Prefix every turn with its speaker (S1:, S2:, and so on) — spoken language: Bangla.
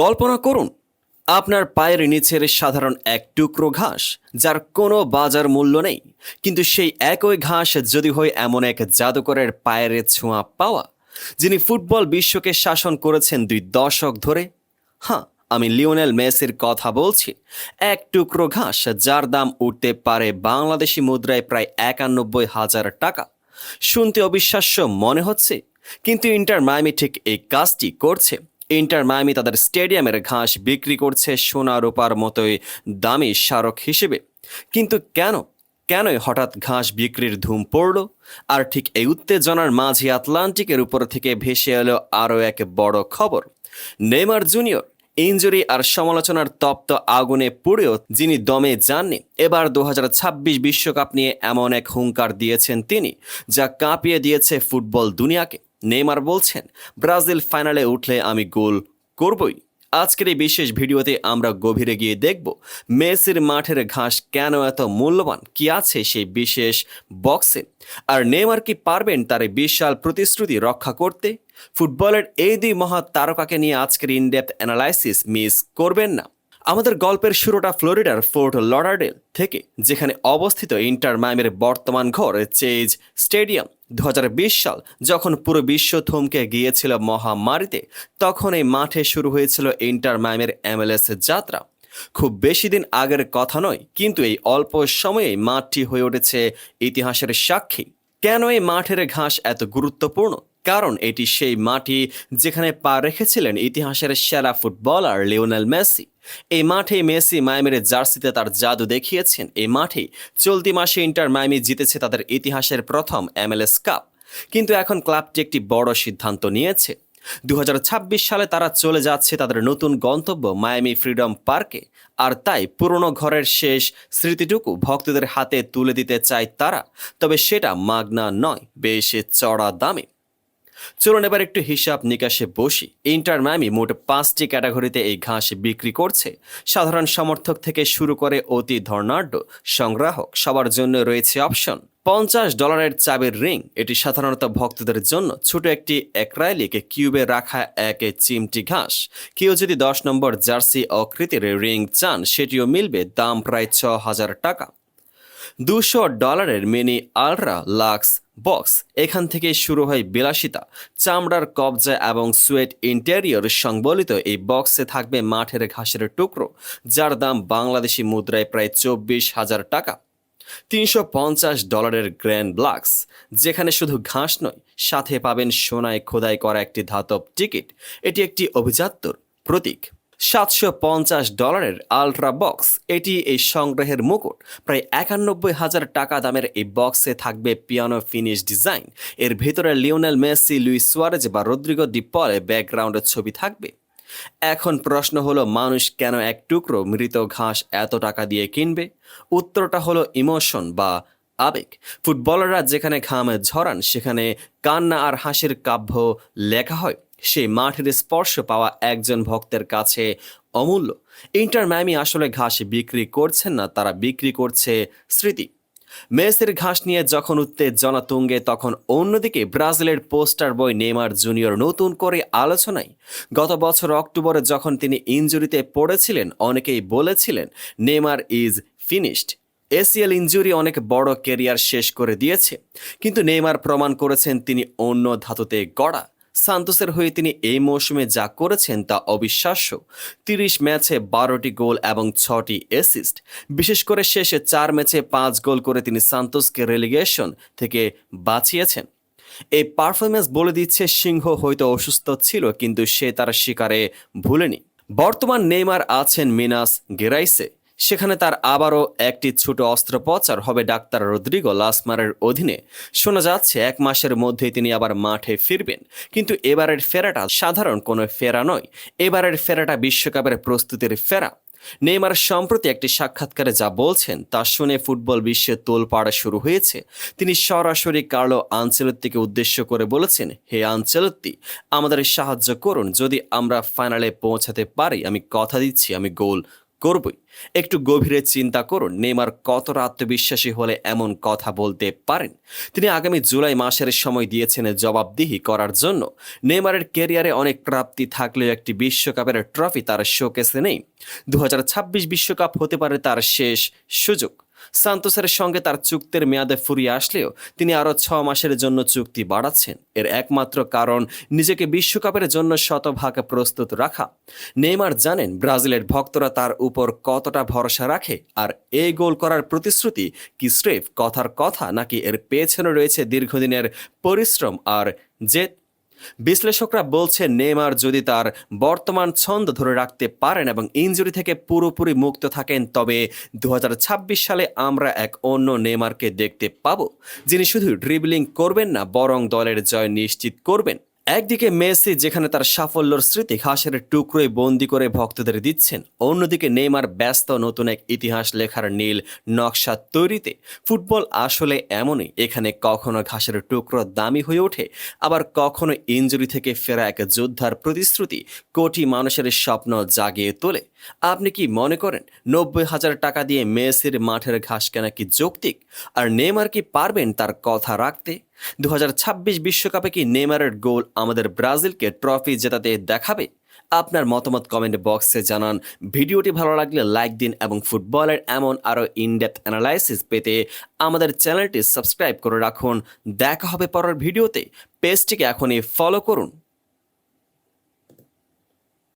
S1: কল্পনা করুন, আপনার পায়ের নিচের সাধারণ এক টুকরো ঘাস, যার কোনো বাজার মূল্য নেই, কিন্তু সেই একই ঘাস যদি হয় এমন এক জাদুকরের পায়ের ছোঁয়া পাওয়া, যিনি ফুটবল বিশ্বকে শাসন করেছেন দুই দশক ধরে। হ্যাঁ আমি লিওনেল মেসির কথা বলছি। এক টুকরো ঘাস, যার দাম উঠতে পারে বাংলাদেশি মুদ্রায় প্রায় একানব্বই হাজার টাকা। শুনতে অবিশ্বাস্য মনে হচ্ছে, কিন্তু ইন্টার মায়ামি ঠিক এই কাজটি করছে। ইন্টার মায়ামি তাদের স্টেডিয়ামের ঘাস বিক্রি করছে সোনা রূপার মতোই দামি স্মারক হিসেবে। কিন্তু কেন? কেনই হঠাৎ ঘাস বিক্রির ধুম পড়ল? আর ঠিক এই উত্তেজনার মাঝে আটলান্টিকের উপর থেকে ভেসে এলো আরও এক বড় খবর। নেইমার জুনিয়র ইঞ্জুরি আর সমালোচনার তপ্ত আগুনে পুড়েও যিনি দমে যাননি, এবার দু বিশ্বকাপ নিয়ে এমন এক হুঙ্কার দিয়েছেন তিনি, যা কাঁপিয়ে দিয়েছে ফুটবল দুনিয়াকে। নেইমার বলছেন, ব্রাজিল ফাইনালে উঠলে আমি গোল করবই। আজকের এই বিশেষ ভিডিওতে আমরা গভীরে গিয়ে দেখব, মেসির মাঠের ঘাস কেন এত মূল্যবান? কি আছে সেই বিশেষ বক্সে? আর নেইমার কি পারবেন তার বিশাল প্রতিশ্রুতি রক্ষা করতে? ফুটবলের এই দুই মহা তারকাকে নিয়ে আজকের ইনডেপথ অ্যানালাইসিস মিস করবেন না। আমাদের গল্পের শুরুটা ফ্লোরিডার ফোর্ট লডারডেল থেকে, যেখানে অবস্থিত ইন্টার মায়ামের বর্তমান ঘর চেজ স্টেডিয়াম। দু হাজার বিশ সাল যখন পুরো বিশ্ব থমকে গিয়েছিল মহামারীতে, তখন এই মাঠে শুরু হয়েছিল ইন্টার মাইমের এমএলএস যাত্রা। খুব বেশি দিন আগের কথা নয়, কিন্তু এই অল্প সময়ে মাঠটি হয়ে উঠেছে ইতিহাসের সাক্ষী। কেন এই মাঠের ঘাস এত গুরুত্বপূর্ণ? কারণ এটি সেই মাটি যেখানে পা রেখেছিলেন ইতিহাসের সেরা ফুটবলার লিওনেল মেসি। এই মাঠে মেসি মায়ামির জার্সিতে তার জাদু দেখিয়েছেন। এই মাঠে চলতি মাসে ইন্টার মায়ামি জিতেছে তাদের ইতিহাসের প্রথম এমএলএস কাপ। কিন্তু এখন ক্লাবটি একটি বড় সিদ্ধান্ত নিয়েছে। দু হাজার ছাব্বিশ সালে তারা চলে যাচ্ছে তাদের নতুন গন্তব্য মায়ামি ফ্রিডম পার্কে। আর তাই পুরনো ঘরের শেষ স্মৃতিটুকু ভক্তদের হাতে তুলে দিতে চায় তারা। তবে সেটা মাগনা নয়, বেশ চড়া দামে। চলুন এবার একটু হিসাব নিকাশে বসি। ইন্টার ম্যামি মোট পাঁচটি ক্যাটাগরিতে এই ঘাস বিক্রি করছে। সাধারণ সমর্থক থেকে শুরু করে অতি ধর্নাঢ্য সংগ্রাহক সবার জন্য রয়েছে অপশন। পঞ্চাশ ডলারের চাবির রিং, এটি সাধারণত ভক্তদের জন্য ছোট একটি অ্যাক্রাইলিক কিউবে রাখা এক চিমটি ঘাস। কেউ যদি দশ নম্বর জার্সি অকৃতির রিং চান, সেটিও মিলবে দাম প্রায় ছ হাজার টাকা। দুশো ডলারের মিনি আলট্রা লাক্স বক্স এখান থেকে শুরু হয় বিলাসিতা। চামড়ার কবজা এবং সুয়েট ইন্টেরিয়র সংবলিত এই বক্সে থাকবে মাঠের ঘাসের টুকরো, যার দাম বাংলাদেশি মুদ্রায় প্রায় চব্বিশ হাজার টাকা। তিনশো পঞ্চাশ ডলারের গ্র্যান্ড ব্লাক্স যেখানে শুধু ঘাস নয়, সাথে পাবেন সোনায় খোদাই করা একটি ধাতব টিকিট। এটি একটি অভিজাত্যর প্রতীক। সাতশো পঞ্চাশ ডলারের আলট্রা বক্স। এটি এই সংগ্রহের মুকুট। প্রায় একানব্বই হাজার টাকা দামের এই বক্সে থাকবে পিয়ানো ফিনিশ ডিজাইন। এর ভেতরে লিওনেল মেসি, লুইস সুয়ারেজ বা রদ্রিগো ডিপলে ব্যাকগ্রাউন্ডের ছবি থাকবে। এখন প্রশ্ন হলো, মানুষ কেন এক টুকরো মৃত ঘাস এত টাকা দিয়ে কিনবে? উত্তরটা হলো ইমোশন বা আবেগ। ফুটবলাররা যেখানে ঘামে ঝরান, সেখানে কান্না আর হাসির কাব্য লেখা হয়। সেই মাঠের স্পর্শ পাওয়া একজন ভক্তের কাছে অমূল্য। ইন্টার ম্যামি আসলে ঘাস বিক্রি করছেন না, তারা বিক্রি করছে স্মৃতি। মেসের ঘাস নিয়ে যখন উত্তেজনা তুঙ্গে, তখন অন্যদিকে ব্রাজিলের পোস্টার বয় নেমার জুনিয়র নতুন করে আলোচনায়। গত বছর অক্টোবরে যখন তিনি ইঞ্জুরিতে পড়েছিলেন, অনেকেই বলেছিলেন Neymar is finished. ACL injury অনেক বড় কেরিয়ার শেষ করে দিয়েছে। কিন্তু নেইমার প্রমাণ করেছেন, তিনি অন্য ধাতুতে গড়া। সান্তোসের হয়ে তিনি এই মৌসুমে যা করেছেন তা অবিশ্বাস্য। তিরিশ ম্যাচে বারোটি গোল এবং ছটি অ্যাসিস্ট বিশেষ করে শেষে চার ম্যাচে পাঁচ গোল করে তিনি সান্তোসকে রেলিগেশন থেকে বাঁচিয়েছেন। এই পারফরমেন্স বলে দিচ্ছে সিংহ হয়তো অসুস্থ ছিল, কিন্তু সে তার শিকারে ভুলেনি। বর্তমান নেইমার আছেন মিনাস গেরাইসে। সেখানে তার আবারও একটি ছোট অস্ত্রোপচার হবে ডাক্তার রদ্রিগো লাসমারের অধীনে। শোনা যাচ্ছে, এক মাসের মধ্যেই তিনি আবার মাঠে ফিরবেন। কিন্তু এবারের ফেরাটা সাধারণ কোনো ফেরা নয়। এবারের ফেরাটা বিশ্বকাপের প্রস্তুতির ফেরা। নেইমার সম্প্রতি একটি সাক্ষাৎকারে যা বলছেন, তা শুনে ফুটবল বিশ্বে তোলপাড়া শুরু হয়েছে। তিনি সরাসরি কার্লো আঞ্চলত্তিকে উদ্দেশ্য করে বলেছেন, হে আঞ্চলত্তি আমাদের সাহায্য করুন। যদি আমরা ফাইনালে পৌঁছাতে পারি, আমি কথা দিচ্ছি, আমি গোল করবই। একটু গভীরে চিন্তা করুন, নেইমার কতটা আত্মবিশ্বাসী হলে এমন কথা বলতে পারেন? তিনি আগামী জুলাই মাসের সময় দিয়েছেন জবাবদিহি করার জন্য। নেইমারের কেরিয়ারে অনেক প্রাপ্তি থাকলেও একটি বিশ্বকাপের ট্রফি তার শোকেসে নেই। দু বিশ্বকাপ হতে পারে তার শেষ সুযোগ। সান্তোসের সঙ্গে তার চুক্তির মেয়াদে ফুরিয়ে আসলেও তিনি আরও ছ মাসের জন্য চুক্তি বাড়াচ্ছেন। এর একমাত্র কারণ নিজেকে বিশ্বকাপের জন্য শতভাগ প্রস্তুত রাখা। নেইমার জানেন ব্রাজিলের ভক্তরা তার উপর কতটা ভরসা রাখে আর এই গোল করার প্রতিশ্রুতি কি স্রেফ কথার কথা নাকি এর পেছনে রয়েছে দীর্ঘদিনের পরিশ্রম আর জেদ? বিশ্লেষকরা বলছে নেমার যদি তার বর্তমান ছন্দ ধরে রাখতে পারেন এবং ইঞ্জুরি থেকে পুরোপুরি মুক্ত থাকেন, তবে দু হাজার ছাব্বিশ সালে আমরা এক অন্য নেমারকে দেখতে পাব, যিনি শুধু ড্রিবলিং করবেন না, বরং দলের জয় নিশ্চিত করবেন। একদিকে মেসি, যেখানে তার সাফল্যর স্মৃতি ঘাসের টুকরোয় বন্দি করে ভক্তদের দিচ্ছেন, অন্যদিকে নেইমার ব্যস্ত নতুন এক ইতিহাস লেখার নীল নকশা তৈরিতে। ফুটবল আসলে এমনই, এখানে কখনো ঘাসের টুকরো দামি হয়ে ওঠে, আবার কখনো ইনজুরি থেকে ফেরা এক যোদ্ধার প্রতিশ্রুতি কোটি মানুষের স্বপ্ন জাগিয়ে তোলে। আপনি কি মনে করেন, নব্বই হাজার টাকা দিয়ে মেসির মাঠের ঘাস কেনা কি যৌক্তিক? আর নেইমার কি পারবেন তার কথা রাখতে? দু বিশ্বকাপে কি নেমারের গোল আমাদের ব্রাজিলকে ট্রফি জেতাতে দেখাবে? আপনার মতামত কমেন্ট বক্সে জানান। ভিডিওটি ভালো লাগলে লাইক দিন এবং ফুটবলের এমন আরও ইনডেপথ অ্যানালাইসিস পেতে আমাদের চ্যানেলটি সাবস্ক্রাইব করে রাখুন। দেখা হবে পরের ভিডিওতে। পেজটিকে এখনই ফলো করুন।